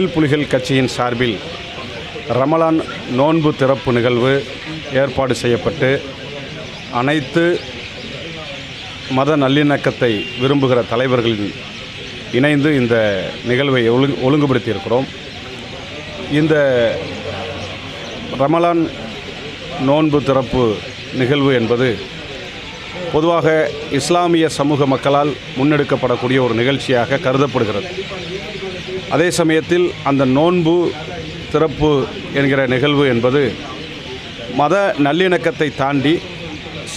தமிழ் புலிகள் கட்சியின் சார்பில் ரமலான் நோன்பு திறப்பு நிகழ்வு ஏற்பாடு செய்யப்பட்டு அனைத்து மத நல்லிணக்கத்தை விரும்புகிற தலைவர்களின் இணைந்து இந்த நிகழ்வை ஒழுங்கு ஒழுங்குபடுத்தியிருக்கிறோம். இந்த ரமலான் நோன்பு திறப்பு நிகழ்வு என்பது பொதுவாக இஸ்லாமிய சமூக மக்களால் முன்னெடுக்கப்படக்கூடிய ஒரு நிகழ்ச்சியாக கருதப்படுகிறது. அதே சமயத்தில் அந்த நோன்பு திறப்பு என்கிற நிகழ்வு என்பது மத நல்லிணக்கத்தை தாண்டி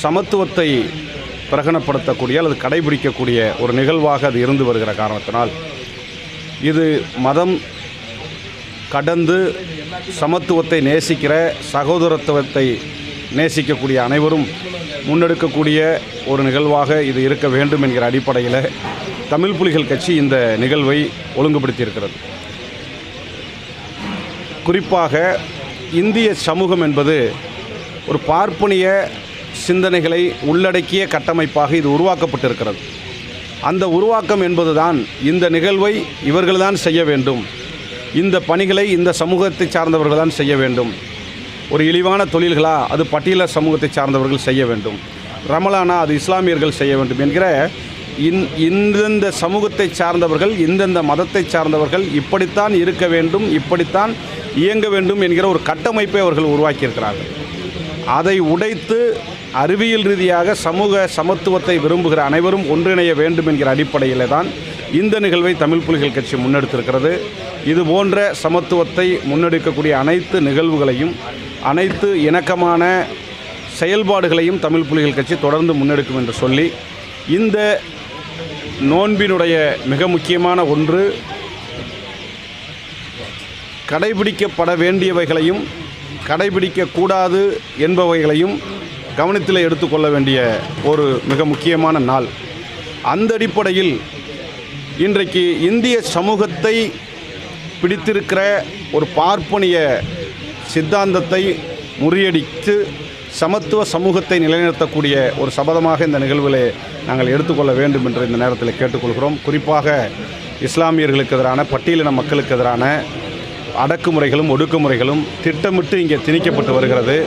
சமத்துவத்தை பிரகடனப்படுத்தக்கூடிய அல்லது கடைபிடிக்கக்கூடிய ஒரு நிகழ்வாக அது இருந்து வருகிற காரணத்தினால் இது மதம் கடந்து சமத்துவத்தை நேசிக்கிற சகோதரத்துவத்தை நேசிக்கக்கூடிய அனைவரும் முன்னெடுக்கக்கூடிய ஒரு நிகழ்வாக இது இருக்க வேண்டும் என்கிற அடிப்படையில் தமிழ் புலிகள் கட்சி இந்த நிகழ்வை ஒழுங்குபடுத்தியிருக்கிறது. குறிப்பாக இந்திய சமூகம் என்பது ஒரு பார்ப்பனிய சிந்தனைகளை உள்ளடக்கிய கட்டமைப்பாக இது உருவாக்கப்பட்டிருக்கிறது. அந்த உருவாக்கம் என்பதுதான் இந்த நிகழ்வை இவர்கள்தான் செய்ய வேண்டும். இந்த பணிகளை இந்த சமூகத்தை சார்ந்தவர்கள் தான் செய்ய வேண்டும். ஒரு இழிவான தொழில்களா அது பட்டியல சமூகத்தை சார்ந்தவர்கள் செய்ய வேண்டும். ரமலானா அது இஸ்லாமியர்கள் செய்ய வேண்டும் என்கிற இந் இந்தந்த சமூகத்தை சார்ந்தவர்கள் இந்தந்த மதத்தை சார்ந்தவர்கள் இப்படித்தான் இருக்க வேண்டும் இப்படித்தான் இயங்க வேண்டும் என்கிற ஒரு கட்டமைப்பை அவர்கள் உருவாக்கியிருக்கிறார்கள். அதை உடைத்து அறிவியல் ரீதியாக சமூக சமத்துவத்தை விரும்புகிற அனைவரும் ஒன்றிணைய வேண்டும் என்கிற அடிப்படையில் தான் இந்த நிகழ்வை தமிழ் புலிகள் கட்சி முன்னெடுத்திருக்கிறது. இது போன்ற சமத்துவத்தை முன்னெடுக்கக்கூடிய அனைத்து நிகழ்வுகளையும் அனைத்து இணக்கமான செயல்பாடுகளையும் தமிழ் புலிகள் கட்சி தொடர்ந்து முன்னெடுக்கும் என்று சொல்லி இந்த நோன்பினுடைய மிக முக்கியமான ஒன்று கடைபிடிக்கப்பட வேண்டியவைகளையும் கடைபிடிக்கக்கூடாது என்பவைகளையும் கவனத்தில் எடுத்துக்கொள்ள வேண்டிய ஒரு மிக முக்கியமான நாள். அந்த அடிப்படையில் இன்றைக்கு இந்திய சமூகத்தை பிடித்திருக்கிற ஒரு பார்ப்பனிய சித்தாந்தத்தை முறியடித்து சமத்துவ சமூகத்தை நிலைநிறுத்தக்கூடிய ஒரு சபதமாக இந்த நிகழ்விலே நாங்கள் எடுத்துக்கொள்ள வேண்டும் என்று இந்த நேரத்தில் கேட்டுக்கொள்கிறோம். குறிப்பாக இஸ்லாமியர்களுக்கு எதிரான பட்டியலின மக்களுக்கு எதிரான அடக்குமுறைகளும் ஒடுக்குமுறைகளும் திட்டமிட்டு இங்கே திணிக்கப்பட்டு வருகிறது.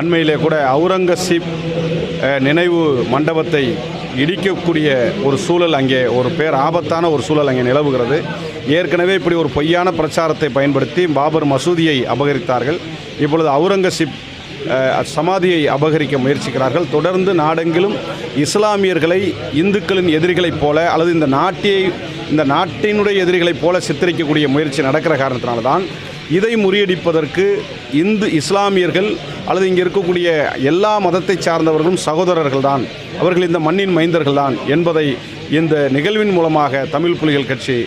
அண்மையிலே கூட அவுரங்கசீப் நினைவு மண்டபத்தை இடிக்கக்கூடிய ஒரு சூழல் அங்கே ஒரு பேர் ஆபத்தான ஒரு சூழல் அங்கே நிலவுகிறது. ஏற்கனவே இப்படி ஒரு பொய்யான பிரச்சாரத்தை பயன்படுத்தி பாபர் மசூதியை அபகரித்தார்கள். இப்பொழுது அவுரங்கசீப் சமாதியை அபகரிக்க முயற்சிக்கிறார்கள். தொடர்ந்து நாடெங்கிலும் இஸ்லாமியர்களை இந்துக்களின் எதிரிகளைப் போல அல்லது இந்த நாட்டை இந்த நாட்டினுடைய எதிரிகளைப் போல சித்தரிக்கக்கூடிய முயற்சி நடக்கிற காரணத்தினால தான் இதை முறியடிப்பதற்கு இந்து இஸ்லாமியர்கள் அல்லது இங்கே இருக்கக்கூடிய எல்லா மதத்தை சார்ந்தவர்களும் சகோதரர்கள் தான் அவர்கள் இந்த மண்ணின் மைந்தர்கள் தான் என்பதை இந்த நிகழ்வின் மூலமாக தமிழ் புலிகள் கட்சி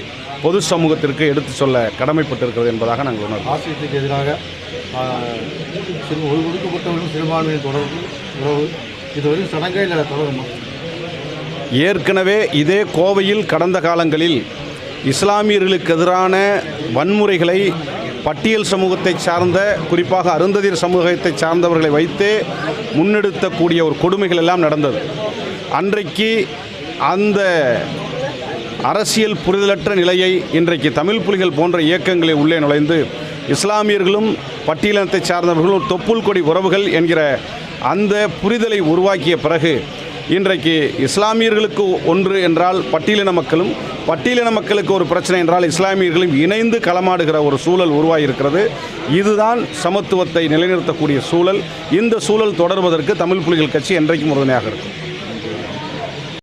பொது சமூகத்திற்கு எடுத்து சொல்ல கடமைப்பட்டிருக்கிறது என்பதாக நாங்கள் உணர்வோம் எதிராக சிறு ஒரு ஒடுக்கப்பட்டவர்களும் சிறுபான்மையின் தொடர்பு உறவு. இதுவரை சடங்கே இல்லை தொடருமா ஏற்கனவே இதே கோவையில் கடந்த காலங்களில் இஸ்லாமியர்களுக்கு எதிரான வன்முறைகளை பட்டியல் சமூகத்தை சார்ந்த குறிப்பாக அருந்ததிர் சமூகத்தை சார்ந்தவர்களை வைத்தே முன்னெடுத்தக்கூடிய ஒரு கொடுமைகள் எல்லாம் நடந்தது. அன்றைக்கு அந்த அரசியல் புரிதலற்ற நிலையை இன்றைக்கு தமிழ் புலிகள் போன்ற இயக்கங்களை உள்ளே நுழைந்து இஸ்லாமியர்களும் பட்டியலினத்தை சார்ந்தவர்களும் தொப்புள் கொடி உறவுகள் என்கிற அந்த புரிதலை உருவாக்கிய பிறகு இன்றைக்கு இஸ்லாமியர்களுக்கு ஒன்று என்றால் பட்டியலின மக்களும் பட்டியலின மக்களுக்கு ஒரு பிரச்சனை என்றால் இஸ்லாமியர்களும் இணைந்து களமாடுகிற ஒரு சூழல் உருவாகியிருக்கிறது. இதுதான் சமத்துவத்தை நிலைநிறுத்தக்கூடிய சூழல். இந்த சூழல் தொடர்வதற்கு தமிழ் புலிகள் கட்சி என்றைக்கும் உறுதுணையாக இருக்கும்.